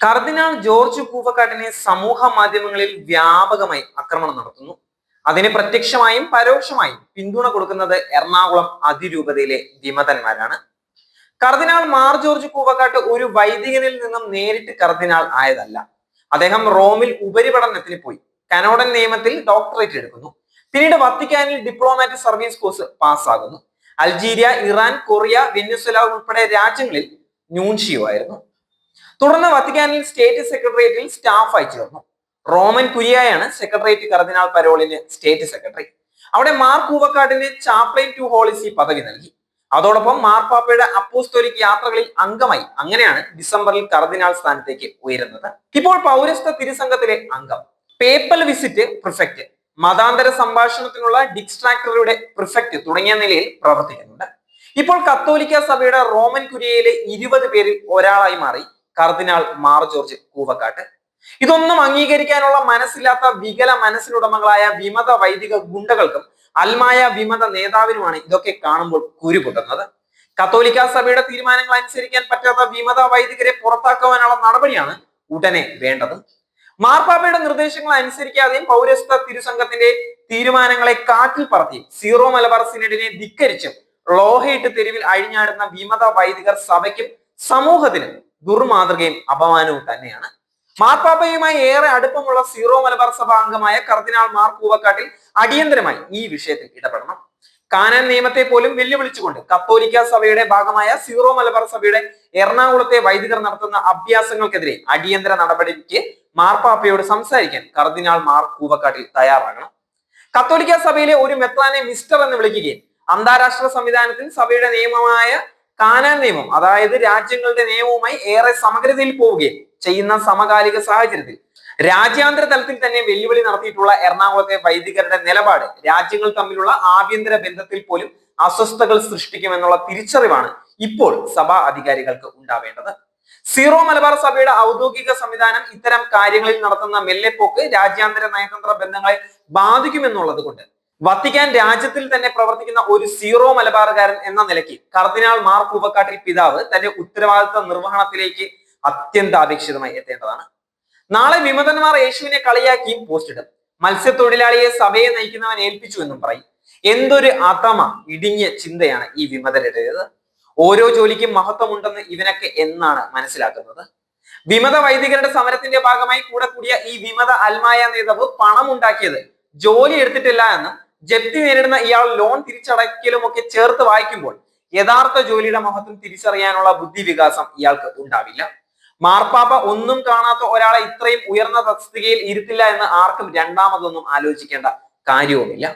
കർദിനാൾ George കൂവക്കാട്ടിനെ സമൂഹ മാധ്യമങ്ങളിൽ വ്യാപകമായി ആക്രമണം നടത്തുന്നു. അതിന് പ്രത്യക്ഷമായും പരോക്ഷമായും പിന്തുണ കൊടുക്കുന്നത് എറണാകുളം അതിരൂപതയിലെ വിമതന്മാരാണ്. കർദിനാൾ മാർ ജോർജ് കൂവക്കാട്ട് ഒരു വൈദികനിൽ നിന്നും നേരിട്ട് കർദിനാൾ ആയതല്ല. അദ്ദേഹം റോമിൽ ഉപരിപഠനത്തിന് പോയി. കനോഡൻ നിയമത്തിൽ ഡോക്ടറേറ്റ് എടുക്കുന്നു. പിന്നീട് വത്തിക്കാനിൽ ഡിപ്ലോമാറ്റിക് സർവീസ് കോഴ്സ് പാസ്സാകുന്നു. അൾജീരിയ ഇറാൻ കൊറിയ വെനിസുല ഉൾപ്പെടെ രാജ്യങ്ങളിൽ ന്യൂൻഷിയോ ആയിരുന്നു. തുടർന്ന് വത്തിക്കാനിൽ സ്റ്റേറ്റ് സെക്രട്ടേറിയറ്റിൽ സ്റ്റാഫ് അയച്ചു തന്നു. Roman കുര്യായാണ് secretariat cardinal Parolin state secretary. അവിടെ മാർ കൂവക്കാടിന് ചാപ്ലൈൻ ടു ഹോളിസി പദവി നൽകി. അതോടൊപ്പം മാർപ്പാപ്പയുടെ അപ്പോസ്തോലിക് യാത്രകളിൽ അംഗമായി. അങ്ങനെയാണ് ഡിസംബറിൽ കർദിനാൾ സ്ഥാനത്തേക്ക് ഉയരുന്നത്. ഇപ്പോൾ പൗരസ്ത്യ തിരുസംഘത്തിലെ അംഗം. പേപ്പൽ വിസിറ്റ് പ്രിഫെക്ട് മതാന്തര സംഭാഷണത്തിനുള്ള ഡിക്സ്ട്രാക്ടറുടെ പ്രിഫെക്ട് തുടങ്ങിയ നിലയിൽ പ്രവർത്തിക്കുന്നുണ്ട്. ഇപ്പോൾ കത്തോലിക്ക സഭയുടെ റോമൻ കുര്യയിലെ ഇരുപത് പേരിൽ ഒരാളായി മാറി. കർദിനാൾ മാർ ജോർജ് കൂവക്കാട്ട്. ഇതൊന്നും അംഗീകരിക്കാനുള്ള മനസ്സില്ലാത്ത വികല മനസ്സിനുടമകളായ വിമത വൈദിക ഗുണ്ടകൾക്കും അൽമായ വിമത നേതാവിനുമാണ് ഇതൊക്കെ കാണുമ്പോൾ കുരുപൊട്ടുന്നത്. കത്തോലിക്ക സഭയുടെ തീരുമാനങ്ങൾ അനുസരിക്കാൻ പറ്റാത്ത വിമത വൈദികരെ പുറത്താക്കുവാനുള്ള നടപടിയാണ് ഉടനെ വേണ്ടത്. മാർപ്പാപ്പയുടെ നിർദ്ദേശങ്ങൾ അനുസരിക്കാതെയും പൗരസ്ത തിരുസംഘത്തിന്റെ തീരുമാനങ്ങളെ കാറ്റിൽ പറത്തി സീറോ മലബാർ സിനഡിനെ ധിക്കരിച്ചും ലോഹയിട്ട് തെരുവിൽ അഴിഞ്ഞാടുന്ന വിമത വൈദികർ സഭയ്ക്കും സമൂഹത്തിനും ദുർമാതൃകയും അപമാനവും തന്നെയാണ്. മാർപ്പാപ്പയുമായി ഏറെ അടുപ്പമുള്ള സീറോ മലബാർ സഭ അംഗമായ കർദിനാൾ മാർ പൂവക്കാട്ടിൽ അടിയന്തരമായി ഈ വിഷയത്തിൽ ഇടപെടണം. കാനൻ നിയമത്തെ പോലും വെല്ലുവിളിച്ചുകൊണ്ട് കത്തോലിക്ക സഭയുടെ ഭാഗമായ സീറോ മലബാർ സഭയുടെ എറണാകുളത്തെ വൈദികർ നടത്തുന്ന അഭ്യാസങ്ങൾക്കെതിരെ അടിയന്തര നടപടിക്ക് മാർപ്പാപ്പയോട് സംസാരിക്കാൻ കർദിനാൾ മാർ കൂവക്കാട്ടിൽ തയ്യാറാകണം. കത്തോലിക്ക സഭയിലെ ഒരു മെത്രാനെ മിസ്റ്റർ എന്ന് വിളിക്കുകയും അന്താരാഷ്ട്ര സംവിധാനത്തിൽ സഭയുടെ നിയമമായ കാനാൻ നിയമം അതായത് രാജ്യങ്ങളുടെ നിയമവുമായി ഏറെ സമഗ്രതയിൽ പോവുകയും ചെയ്യുന്ന സമകാലിക സാഹചര്യത്തിൽ. രാജ്യാന്തര തലത്തിൽ തന്നെ വെല്ലുവിളി നടത്തിയിട്ടുള്ള എറണാകുളത്തെ വൈദികരുടെ നിലപാട് രാജ്യങ്ങൾ തമ്മിലുള്ള ആഭ്യന്തര ബന്ധത്തിൽ പോലും അസ്വസ്ഥതകൾ സൃഷ്ടിക്കുമെന്നുള്ള തിരിച്ചറിവാണ് ഇപ്പോൾ സഭാ അധികാരികൾക്ക് ഉണ്ടാവേണ്ടത്. സീറോ മലബാർ സഭയുടെ ഔദ്യോഗിക സംവിധാനം ഇത്തരം കാര്യങ്ങളിൽ നടത്തുന്ന മെല്ലെപ്പോക്ക് രാജ്യാന്തര നയതന്ത്ര ബന്ധങ്ങളെ ബാധിക്കുമെന്നുള്ളത് കൊണ്ട് വത്തിക്കാൻ രാജ്യത്തിൽ തന്നെ പ്രവർത്തിക്കുന്ന ഒരു സീറോ മലബാറുകാരൻ എന്ന നിലയ്ക്ക് കർദിനാൾ മാർ പൂവക്കാട്ടിൽ പിതാവ് തന്റെ ഉത്തരവാദിത്വ നിർവഹണത്തിലേക്ക് അത്യന്താപേക്ഷിതമായി എത്തേണ്ടതാണ്. നാളെ വിമതന്മാർ യേശുവിനെ കളിയാക്കിയും പോസ്റ്റ് ഇടും. മത്സ്യത്തൊഴിലാളിയെ സഭയെ നയിക്കുന്നവൻ ഏൽപ്പിച്ചു എന്നും പറയും. എന്തൊരു അതമ ഇടിഞ്ഞ ചിന്തയാണ് ഈ വിമതരുടേത്. ഓരോ ജോലിക്കും മഹത്വമുണ്ടെന്ന് ഇവനൊക്കെ എന്നാണ് മനസ്സിലാക്കുന്നത്. വിമത വൈദികരുടെ സമരത്തിന്റെ ഭാഗമായി കൂടെ കൂടിയ ഈ വിമത അൽമായ നേതാവ് പണം ഉണ്ടാക്കിയത് ജോലി എടുത്തിട്ടില്ല എന്നും ജപ്തി നേരിടുന്ന ഇയാൾ ലോൺ തിരിച്ചടയ്ക്കലും ഒക്കെ ചേർത്ത് വായിക്കുമ്പോൾ യഥാർത്ഥ ജോലിയുടെ മഹത്വം തിരിച്ചറിയാനുള്ള ബുദ്ധി വികാസം ഇയാൾക്ക് ഉണ്ടാവില്ല. മാർപ്പാപ്പ ഒന്നും കാണാത്ത ഒരാളെ ഇത്രയും ഉയർന്ന തസ്തികയിൽ ഇരുത്തില്ല എന്ന് ആർക്കും രണ്ടാമതൊന്നും ആലോചിക്കേണ്ട കാര്യവുമില്ല.